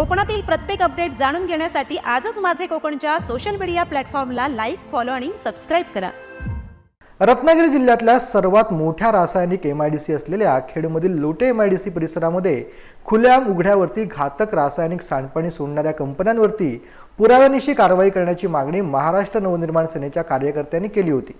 कोकणातील प्रत्येक अपडेट जाणून घेण्यासाठी आजच माझे कोकणच्या सोशल मीडिया प्लॅटफॉर्मला लाईक फॉलो आणि सबस्क्राईब करा. रत्नागिरी जिल्ह्यातल्या सर्वात मोठ्या रासायनिक एम आय डी सी असलेल्या खेडमधील Lote M I D C परिसरामध्ये खुल्या उघड्यावरती घातक रासायनिक सांडपाणी सोडणाऱ्या कंपन्यांवरती पुराव्यानिशी कारवाई करण्याची मागणी महाराष्ट्र नवनिर्माण सेनेच्या कार्यकर्त्यांनी केली होती.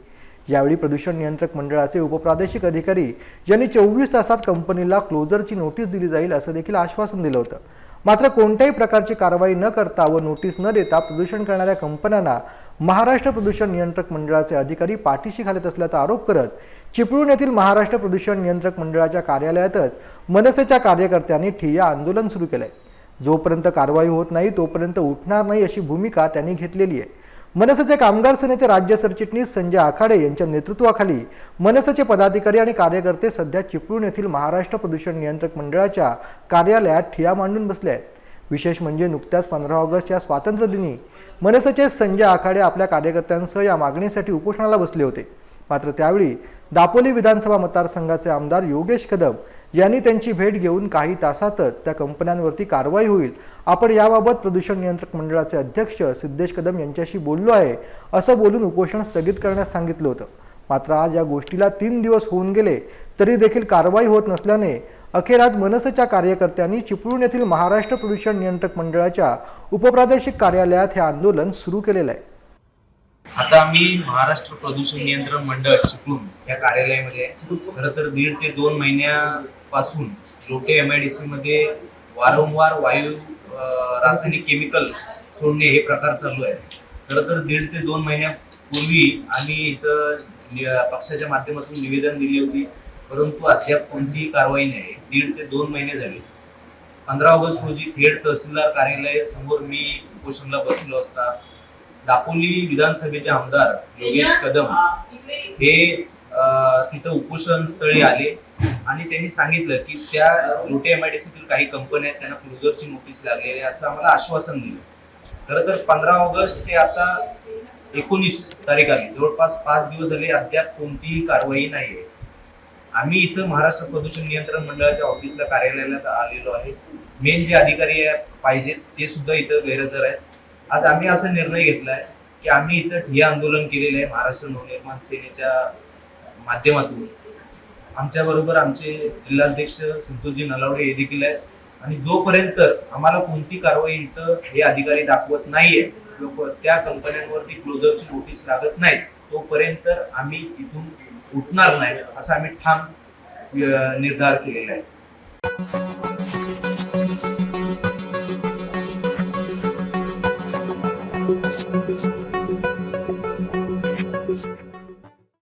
यावेळी प्रदूषण नियंत्रक मंडळाचे उपप्रादेशिक अधिकारी यांनी चोवीस तासात कंपनीला क्लोजरची नोटीस दिली जाईल असं देखील आश्वासन दिलं होतं. मात्र कोणत्याही प्रकारची कारवाई न करता व नोटीस न देता प्रदूषण करणाऱ्या कंपन्यांना महाराष्ट्र प्रदूषण नियंत्रक मंडळाचे अधिकारी पाठीशी घालत असल्याचा आरोप करत चिपळूण येथील महाराष्ट्र प्रदूषण नियंत्रक मंडळाच्या कार्यालयातच मनसेच्या कार्यकर्त्यांनी ठिय्या आंदोलन सुरू केलंय. जोपर्यंत कारवाई होत नाही तोपर्यंत उठणार नाही अशी भूमिका त्यांनी घेतलेली आहे. मनसेचे कामगार सेनेचे राज्य सरचिटणीस संजय आखाडे यांच्या नेतृत्वाखाली मनसेचे पदाधिकारी आणि कार्यकर्ते सध्या चिपळूण येथील महाराष्ट्र प्रदूषण नियंत्रक मंडळाच्या कार्यालयात ठिया मांडून बसले आहेत. विशेष म्हणजे नुकत्याच पंधरा ऑगस्ट या स्वातंत्र्य दिनी मनसेचे संजय आखाडे आपल्या कार्यकर्त्यांसह या मागणीसाठी उपोषणाला बसले होते. मात्र त्यावेळी दापोली विधानसभा मतदारसंघाचे आमदार योगेश कदम यांनी त्यांची भेट घेऊन काही तासातच त्या कंपन्यांवरती कारवाई होईल. आपण याबाबत प्रदूषण नियंत्रक मंडळाचे अध्यक्ष सिद्धेश कदम यांच्याशी बोललो आहे असं बोलून उपोषण स्थगित करण्यास सांगितलं होतं. मात्र आज या गोष्टीला तीन दिवस होऊन गेले तरी देखील कारवाई होत नसल्याने अखेर आज मनसेच्या कार्यकर्त्यांनी चिपळूण येथील महाराष्ट्र प्रदूषण नियंत्रक मंडळाच्या उपप्रादेशिक कार्यालयात हे आंदोलन सुरू केलेलं आहे. आता आम्ही महाराष्ट्र प्रदूषण नियंत्रण मंडळ चिपळूण या कार्यालयामध्ये खरं तर दीड ते दोन महिन्यापासून Lote M I D C मध्ये वारंवार वायू रासायनिक केमिकल सोडणे हे प्रकार चालू आहे खरं तर दीड ते दोन महिन्यापूर्वी आम्ही इथं पक्षाच्या माध्यमातून निवेदन दिली होती. परंतु अद्याप कोणतीही कारवाई नाही दीड ते दोन महिने झाले. पंधरा ऑगस्ट रोजी थेट तहसीलदार कार्यालय समोर मी उपोषणला बसलो असता. दापोली विधानसभेचे आमदार योगेश कदम हे तिथं उपोषण स्थळी आले. आणि त्यांनी सांगितलं की त्या लोटे एम आय डी सीतील काही कंपन्या आहेत त्यांना क्लोजरची नोटीस लागलेली आहे असं आम्हाला आश्वासन दिलं. खरं तर पंधरा ऑगस्ट ते आता एकोणीस तारीख आली. जवळपास पाच दिवस झाले अद्याप कोणतीही कारवाई नाही आहे. आम्ही इथं महाराष्ट्र प्रदूषण नियंत्रण मंडळाच्या ऑफिसला कार्यालयाला आलेलो आहे. मेन जे अधिकारी पाहिजेत ते सुद्धा इथं गैरहजर आहेत. आज आम्ही असा निर्णय घेतलाय की आम्ही इथं ठिय्या आंदोलन केलेलं आहे महाराष्ट्र नवनिर्माण सेनेच्या माध्यमातून. आमच्या बरोबर आमचे जिल्हाध्यक्ष संतोषजी नलावडे हे देखील आहेत. आणि जोपर्यंत आम्हाला कोणती कारवाई इथं हे अधिकारी दाखवत नाहीये लोक त्या कंपन्यांवरती क्लोजरची नोटीस लागत नाही तोपर्यंत आम्ही इथून उठणार नाही असा आम्ही ठाम निर्धार केलेला आहे.